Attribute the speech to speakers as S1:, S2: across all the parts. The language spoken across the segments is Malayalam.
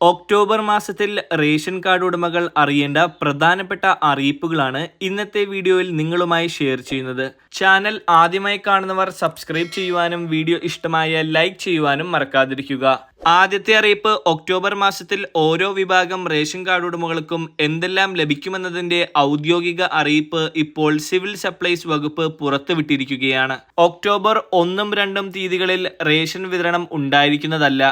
S1: ഒക്ടോബർ മാസത്തിൽ റേഷൻ കാർഡ് ഉടമകൾ അറിയേണ്ട പ്രധാനപ്പെട്ട അറിയിപ്പുകളാണ് ഇന്നത്തെ വീഡിയോയിൽ നിങ്ങളുമായി ഷെയർ ചെയ്യുന്നത്. ചാനൽ ആദ്യമായി കാണുന്നവർ സബ്സ്ക്രൈബ് ചെയ്യുവാനും വീഡിയോ ഇഷ്ടമായ ലൈക്ക് ചെയ്യുവാനും മറക്കാതിരിക്കുക. ആദ്യത്തെ അറിയിപ്പ് ഒക്ടോബർ മാസത്തിൽ ഓരോ വിഭാഗം റേഷൻ കാർഡ് ഉടമകൾക്കും എന്തെല്ലാം ലഭിക്കുമെന്നതിന്റെ ഔദ്യോഗിക അറിയിപ്പ് ഇപ്പോൾ സിവിൽ സപ്ലൈസ് വകുപ്പ് പുറത്തുവിട്ടിരിക്കുകയാണ്. ഒക്ടോബർ ഒന്നും രണ്ടും തീയതികളിൽ റേഷൻ വിതരണം ഉണ്ടായിരിക്കുന്നതല്ല.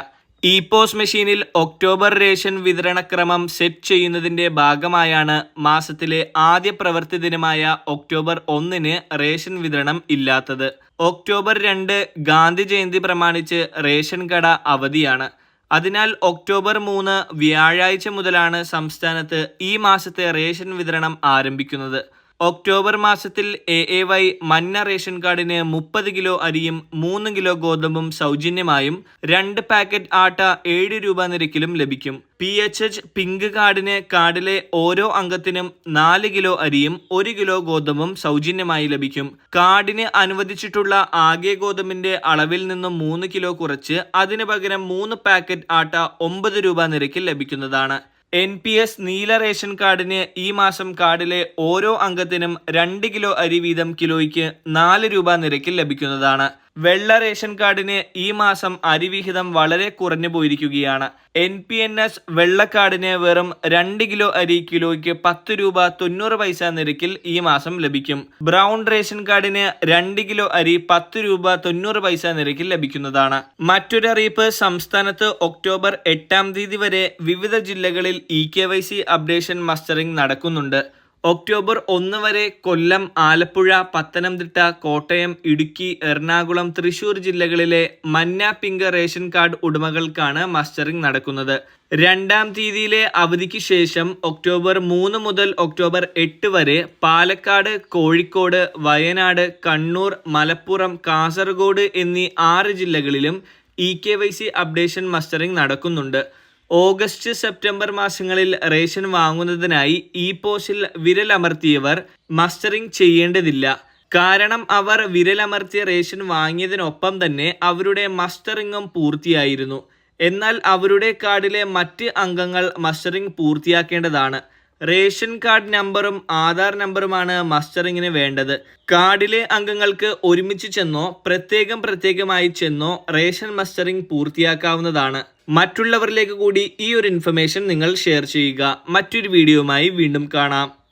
S1: ഇ പോസ് മെഷീനിൽ ഒക്ടോബർ റേഷൻ വിതരണക്രമം സെറ്റ് ചെയ്യുന്നതിന്റെ ഭാഗമായാണ് മാസത്തിലെ ആദ്യ പ്രവൃത്തി ദിനമായ ഒക്ടോബർ ഒന്നിന് റേഷൻ വിതരണം ഇല്ലാത്തത്. ഒക്ടോബർ രണ്ട് ഗാന്ധി ജയന്തി പ്രമാണിച്ച് റേഷൻ കട അവധിയാണ്. അതിനാൽ ഒക്ടോബർ മൂന്ന് വ്യാഴാഴ്ച മുതലാണ് സംസ്ഥാനത്ത് ഈ മാസത്തെ റേഷൻ വിതരണം ആരംഭിക്കുന്നത്. ഒക്ടോബർ മാസത്തിൽ എ എ വൈ മഞ്ഞ റേഷൻ കാർഡിന് മുപ്പത് കിലോ അരിയും മൂന്ന് കിലോ ഗോതമ്പും സൗജന്യമായും രണ്ട് പാക്കറ്റ് ആട്ട ഏഴ് രൂപ നിരക്കിലും ലഭിക്കും. പി എച്ച് എച്ച് പിങ്ക് കാർഡിന് കാർഡിലെ ഓരോ അംഗത്തിനും നാല് കിലോ അരിയും ഒരു കിലോ ഗോതമ്പും സൗജന്യമായി ലഭിക്കും. കാർഡിന് അനുവദിച്ചിട്ടുള്ള ആകെ ഗോതമ്പിന്റെ അളവിൽ നിന്നും മൂന്ന് കിലോ കുറച്ച് അതിനു പകരം മൂന്ന് പാക്കറ്റ് ആട്ട ഒമ്പത് രൂപ നിരക്കിൽ ലഭിക്കുന്നതാണ്. എൻ പി എസ് നീല റേഷൻ കാർഡിന് ഈ മാസം കാർഡിലെ ഓരോ അംഗത്തിനും രണ്ട് കിലോ അരി വീതം കിലോയ്ക്ക് നാല് രൂപ നിരക്കിൽ ലഭിക്കുന്നതാണ്. വെള്ള റേഷൻ കാർഡിന് ഈ മാസം അരിവിഹിതം വളരെ കുറഞ്ഞു പോയിരിക്കുകയാണ്. എൻ പി എൻ എസ് വെള്ളക്കാർഡിന് വെറും രണ്ട് കിലോ അരി കിലോയ്ക്ക് പത്ത് രൂപ തൊണ്ണൂറ് പൈസ നിരക്കിൽ ഈ മാസം ലഭിക്കും. ബ്രൗൺ റേഷൻ കാർഡിന് രണ്ട് കിലോ അരി പത്ത് രൂപ തൊണ്ണൂറ് പൈസ നിരക്കിൽ ലഭിക്കുന്നതാണ്. മറ്റൊരു അറിയിപ്പ് സംസ്ഥാനത്ത് ഒക്ടോബർ എട്ടാം തീയതി വരെ വിവിധ ജില്ലകളിൽ E K Y C updation mustering നടക്കുന്നുണ്ട്. ഒക്ടോബർ ഒന്ന് വരെ കൊല്ലം ആലപ്പുഴ പത്തനംതിട്ട കോട്ടയം ഇടുക്കി എറണാകുളം തൃശൂർ ജില്ലകളിലെ മന്ന പിങ്ക് റേഷൻ കാർഡ് ഉടമകൾക്കാണ് മസ്റ്ററിംഗ് നടക്കുന്നത്. രണ്ടാം തീയതിയിലെ അവധിക്ക് ശേഷം ഒക്ടോബർ മൂന്ന് മുതൽ ഒക്ടോബർ എട്ട് വരെ പാലക്കാട് കോഴിക്കോട് വയനാട് കണ്ണൂർ മലപ്പുറം കാസർഗോഡ് എന്നീ ആറ് ജില്ലകളിലും E K Y C updation mustering നടക്കുന്നുണ്ട്. ഓഗസ്റ്റ് സെപ്റ്റംബർ മാസങ്ങളിൽ റേഷൻ വാങ്ങുന്നതിനായി ഇ പോസ്റ്റിൽ വിരലമർത്തിയവർ മസ്റ്ററിംഗ് ചെയ്യേണ്ടതില്ല. കാരണം അവർ വിരലമർത്തിയ റേഷൻ വാങ്ങിയതിനൊപ്പം തന്നെ അവരുടെ മസ്റ്ററിംഗും പൂർത്തിയായിരുന്നു. എന്നാൽ അവരുടെ കാർഡിലെ മറ്റ് അംഗങ്ങൾ മസ്റ്ററിംഗ് പൂർത്തിയാക്കേണ്ടതാണ്. റേഷൻ കാർഡ് നമ്പറും ആധാർ നമ്പറുമാണ് മസ്റ്ററിങ്ങിന് വേണ്ടത്. കാർഡിലെ അംഗങ്ങൾക്ക് ഒരുമിച്ച് ചെന്നോ പ്രത്യേകം പ്രത്യേകമായി ചെന്നോ റേഷൻ മസ്റ്ററിംഗ് പൂർത്തിയാക്കാവുന്നതാണ്. മറ്റുള്ളവരിലേക്ക് കൂടി ഈ ഒരു ഇൻഫർമേഷൻ നിങ്ങൾ ഷെയർ ചെയ്യുക. മറ്റൊരു വീഡിയോയുമായി വീണ്ടും കാണാം.